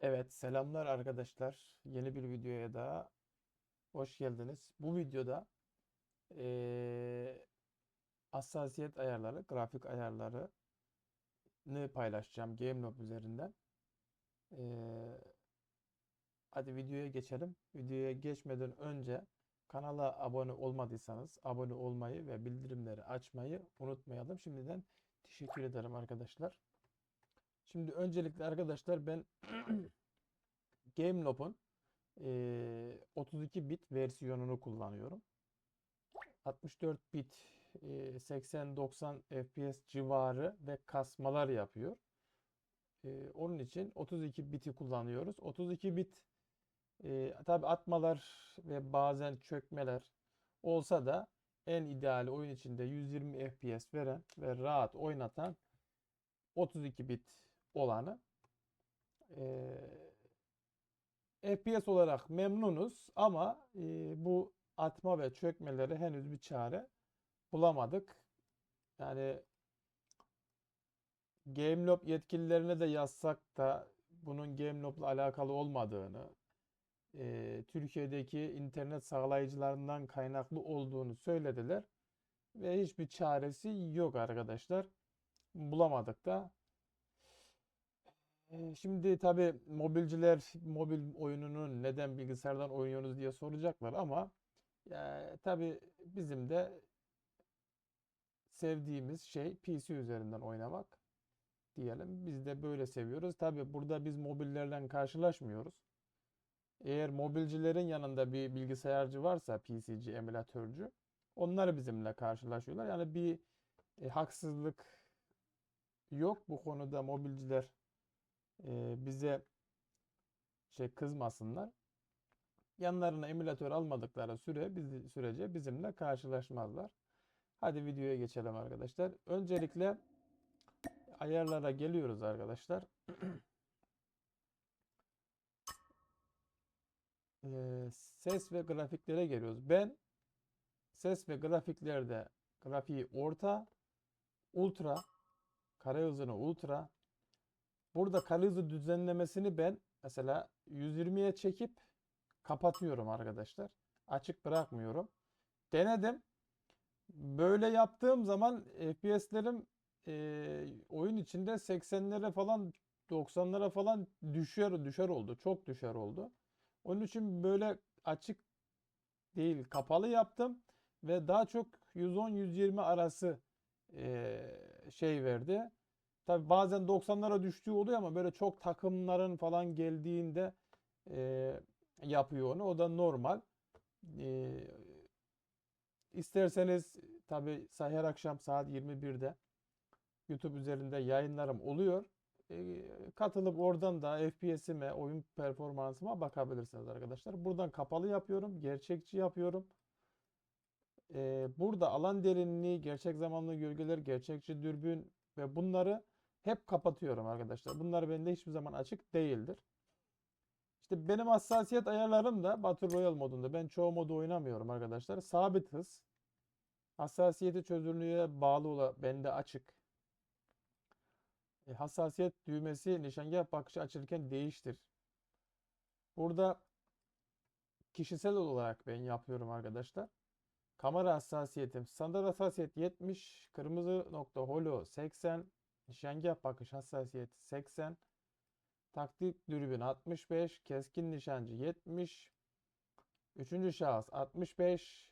Evet, selamlar arkadaşlar. Yeni bir videoya daha hoş geldiniz. Bu videoda eee, hassasiyet ayarları, grafik ayarlarını paylaşacağım GameLoop üzerinden. Eee, hadi videoya geçelim. Videoya geçmeden önce kanala abone olmadıysanız abone olmayı ve bildirimleri açmayı unutmayalım. Şimdiden teşekkür ederim arkadaşlar. Şimdi öncelikle arkadaşlar ben GameLoop'un eee, 32 bit versiyonunu kullanıyorum. 64 bit eee, 80-90 FPS civarı ve kasmalar yapıyor. Eee, onun için 32 biti kullanıyoruz. 32 bit eee tabi atmalar ve bazen çökmeler olsa da en ideali oyun içinde 120 FPS veren ve rahat oynatan 32 bit olanı. Eee FPS olarak memnunuz ama e, bu atma ve çökmeleri henüz bir çare bulamadık. Yani GameLoop yetkililerine de yazsak da bunun GameLoop'la alakalı olmadığını, e, Türkiye'deki internet sağlayıcılarından kaynaklı olduğunu söylediler ve hiçbir çaresi yok arkadaşlar. Bulamadık da. Şimdi tabii mobilciler mobil oyununu neden bilgisayardan oynuyorsunuz diye soracaklar ama ya, tabii bizim de sevdiğimiz şey PC üzerinden oynamak diyelim. Biz de böyle seviyoruz. Tabii burada biz mobillerle karşılaşmıyoruz. Eğer mobilcilerin yanında bir bilgisayarcı varsa PC'ci, emülatörcü onlar bizimle karşılaşıyorlar. Yani bir e, haksızlık yok bu konuda mobilciler e, bize şey kızmasınlar. Yanlarına emülatör almadıkları süre biz, sürece bizimle karşılaşmazlar. Hadi videoya geçelim arkadaşlar. Öncelikle ayarlara geliyoruz arkadaşlar. Ee, ses ve grafiklere geliyoruz. Ben ses ve grafiklerde grafiği orta, ultra, karayüzünü ultra, Burada kare hızı düzenlemesini ben mesela 120'ye çekip kapatıyorum arkadaşlar. Açık bırakmıyorum. Denedim. Böyle yaptığım zaman FPS'lerim e, oyun içinde 80'lere falan 90'lara falan düşer düşer oldu. Çok düşer oldu. Onun için böyle açık değil kapalı yaptım ve daha çok 110-120 arası e, şey verdi. Tabi bazen 90'lara düştüğü oluyor ama böyle çok takımların falan geldiğinde e, yapıyor onu. O da normal. E, isterseniz tabi her akşam saat 21'de YouTube üzerinde yayınlarım oluyor. E, katılıp oradan da FPS'ime, oyun performansıma bakabilirsiniz arkadaşlar. Buradan kapalı yapıyorum. Gerçekçi yapıyorum. E, burada alan derinliği, gerçek zamanlı gölgeler, gerçekçi dürbün ve bunları hep kapatıyorum arkadaşlar. Bunlar bende hiçbir zaman açık değildir. İşte benim hassasiyet ayarlarım da Battle Royale modunda. Ben çoğu modu oynamıyorum arkadaşlar. Sabit hız. Hassasiyeti çözünürlüğe bağlı olan bende açık. E, hassasiyet düğmesi nişangah bakışı açılırken değiştir. Burada kişisel olarak ben yapıyorum arkadaşlar. Kamera hassasiyetim standart hassasiyet 70, kırmızı nokta holo 80, Nişangah bakış hassasiyeti 80. Taktik dürbün 65. Keskin nişancı 70. Üçüncü şahıs 65.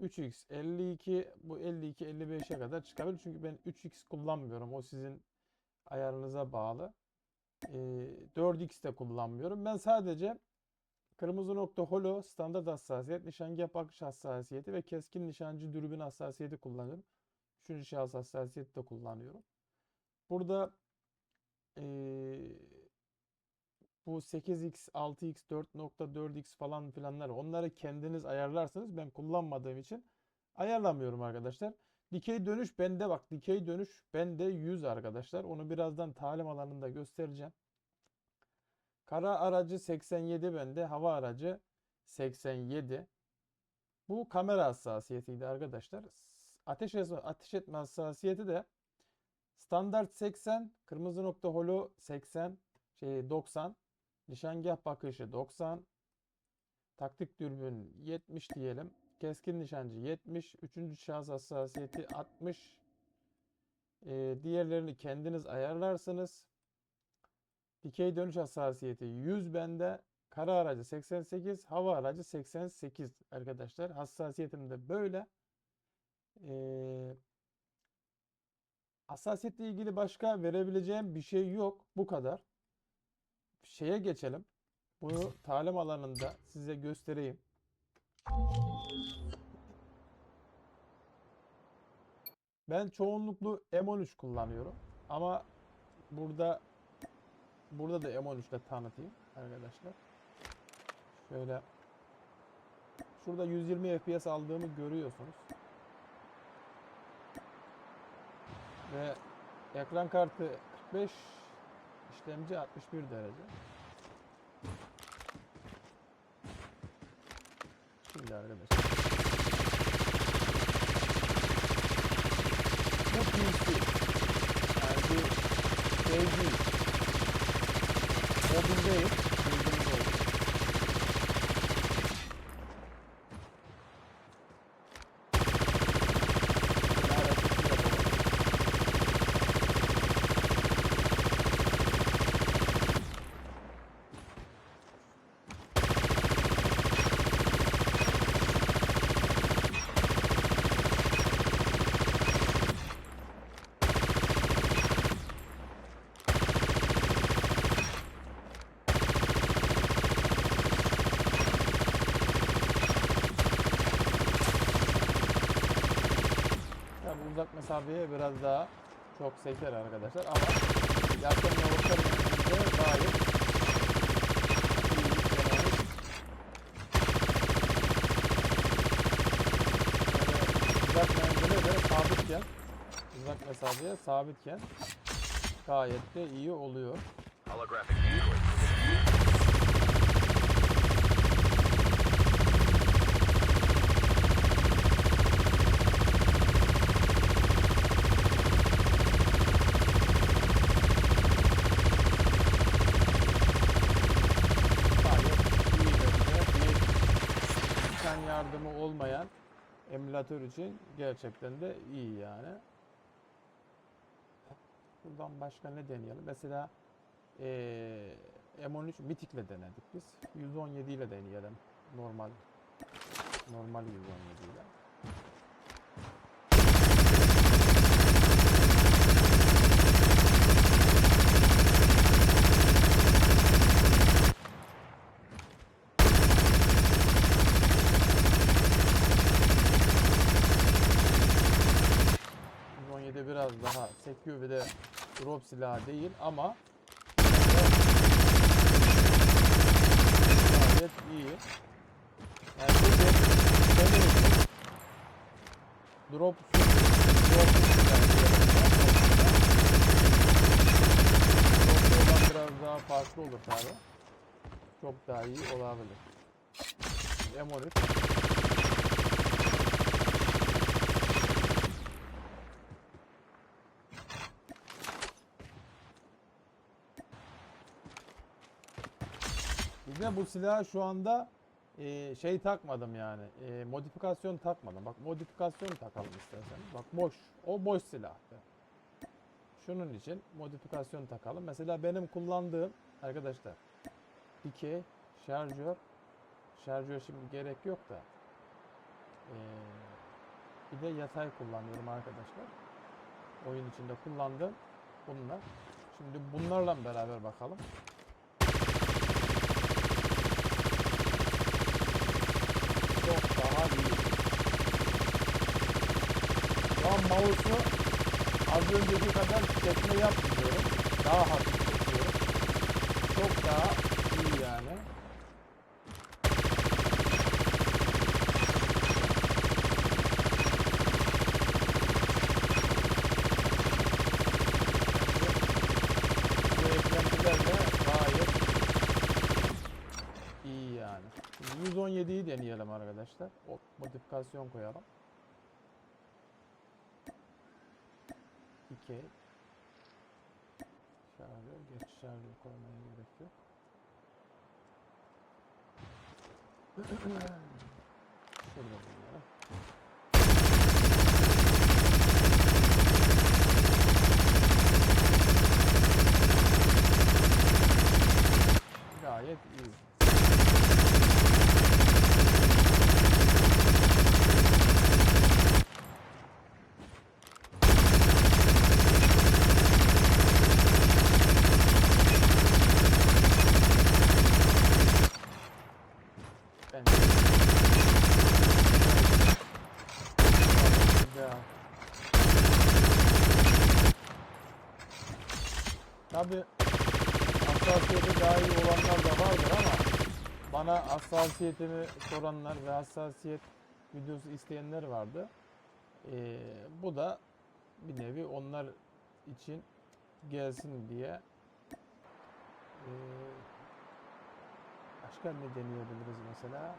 3x 52. Bu 52 55'e kadar çıkabilir. Çünkü ben 3x kullanmıyorum. O sizin ayarınıza bağlı. E, 4x de kullanmıyorum. Ben sadece kırmızı nokta holo standart hassasiyet, nişangah bakış hassasiyeti ve keskin nişancı dürbün hassasiyeti kullanıyorum. Üçüncü şahıs hassasiyeti de kullanıyorum. Burada e, bu 8x, 6x, 4.4x falan filanlar onları kendiniz ayarlarsınız. Ben kullanmadığım için ayarlamıyorum arkadaşlar. Dikey dönüş bende bak dikey dönüş bende 100 arkadaşlar. Onu birazdan talim alanında göstereceğim. Kara aracı 87 bende. Hava aracı 87. Bu kamera hassasiyetiydi arkadaşlar. Ateş ateş etme hassasiyeti de Standart 80, kırmızı nokta holo 80, şey 90. Nişangah bakışı 90. Taktik dürbün 70 diyelim. Keskin nişancı 70. Üçüncü şahıs hassasiyeti 60. Ee, diğerlerini kendiniz ayarlarsınız. Dikey dönüş hassasiyeti 100 bende. Kara aracı 88. Hava aracı 88 arkadaşlar. Hassasiyetim de böyle. Ee, hassasiyetle ilgili başka verebileceğim bir şey yok. Bu kadar. Şeye geçelim. Bunu talim alanında size göstereyim. Ben çoğunluklu M13 kullanıyorum. Ama burada burada da M13 ile tanıtayım arkadaşlar. Şöyle şurada 120 FPS aldığımı görüyorsunuz. Ve ekran kartı 45 işlemci 61 derece. Şimdi arkadaşlar. Bu PC. Yani bir şey değil. Mobil değil. Uzak mesafeye biraz daha çok seker arkadaşlar. Ama yakın orta menzilde gayet sabitken uzak mesafeye sabitken gayet de iyi oluyor. Holographic decoys. Gayet iyi de bir nişan yardımı olmayan emülatör için gerçekten de iyi yani. Buradan başka ne deneyelim? Mesela eee M13 Mythic ile denedik biz. 117 ile deneyelim. Normal normal 117 ile. %17 biraz sekiyor bir de drop silahı değil ama gayet iyi. Yani drop drop biraz daha farklı olur tabi. Çok daha iyi olabilir. M13 De bu silah şu anda e, şey takmadım yani. e, modifikasyon takmadım. Bak modifikasyon takalım istersen. Bak boş. O boş silahtı. Şunun için modifikasyon takalım. Mesela benim kullandığım arkadaşlar dikey şarjör şarjör şimdi gerek yok da e, bir de yatay kullanıyorum arkadaşlar. Oyun içinde kullandığım bunlar. Şimdi bunlarla beraber bakalım. Çok daha iyi. Şu an mouse'u az önceki kadar çekme yapmıyorum. Daha hafif arkadaşlar. O modifikasyon koyalım. 2 Şarjör, geç şarjör koymaya gerek yok. Şurada bunları. Bana hassasiyetimi soranlar ve hassasiyet videosu isteyenler vardı. Ee, bu da bir nevi onlar için gelsin diye ee, başka ne deneyebiliriz mesela?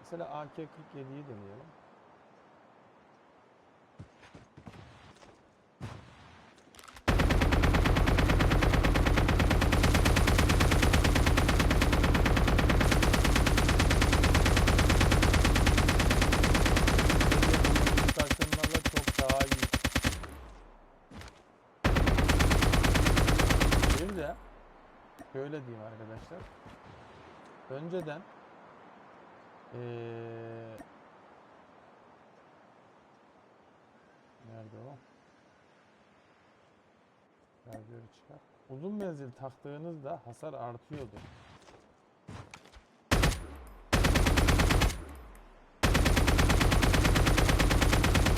Mesela AK-47'yi deneyelim. istasyonlarla çok daha iyi. Bir de şöyle diyeyim arkadaşlar. Önceden eee nerede o? Şarjörü çıkar. Uzun menzil taktığınızda hasar artıyordu.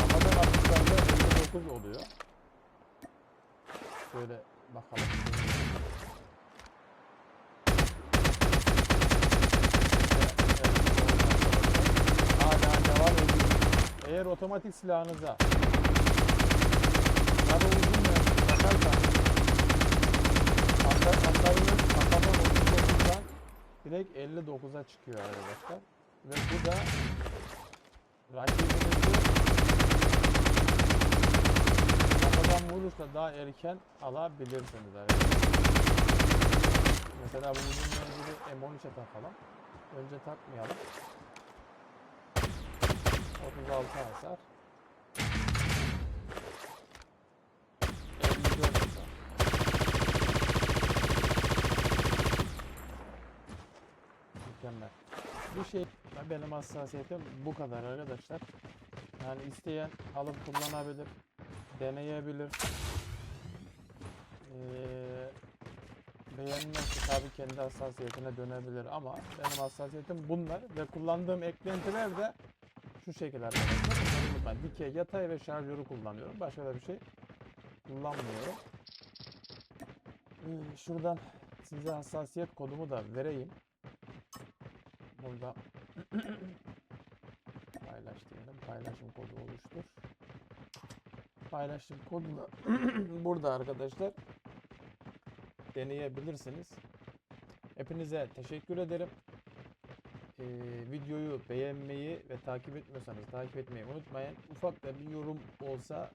Havadan atışlarda 59 oluyor. Şöyle bakalım. Hala devam ediyor. Eğer otomatik silahınıza yarı uzun menzil takarsanız hasar, hasarınız atama 39'dan direkt 59'a çıkıyor arkadaşlar. Ve bu da rakibinizi kafadan vurursa daha erken alabilirsiniz arkadaşlar. Mesela bu uzun menzili M13'e takalım. Önce takmayalım. 36 hasar. Bir şey benim hassasiyetim bu kadar arkadaşlar. Yani isteyen alıp kullanabilir, deneyebilir. Ee, beğenmezse tabii kendi hassasiyetine dönebilir ama benim hassasiyetim bunlar ve kullandığım eklentiler de şu. Bunları unutmayın. Dikey, yatay ve şarjörü kullanıyorum. Başka da bir şey kullanmıyorum. Ee, şuradan size hassasiyet kodumu da vereyim. Burada paylaş diyelim. Paylaşım kodu oluştur. Paylaşım kodu da burada arkadaşlar. Deneyebilirsiniz. Hepinize teşekkür ederim. Ee, videoyu beğenmeyi ve takip etmiyorsanız takip etmeyi unutmayın. Ufak da bir yorum olsa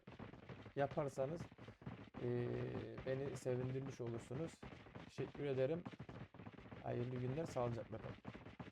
yaparsanız ee, beni sevindirmiş olursunuz. Teşekkür ederim. Hayırlı günler, sağlıcakla kalın.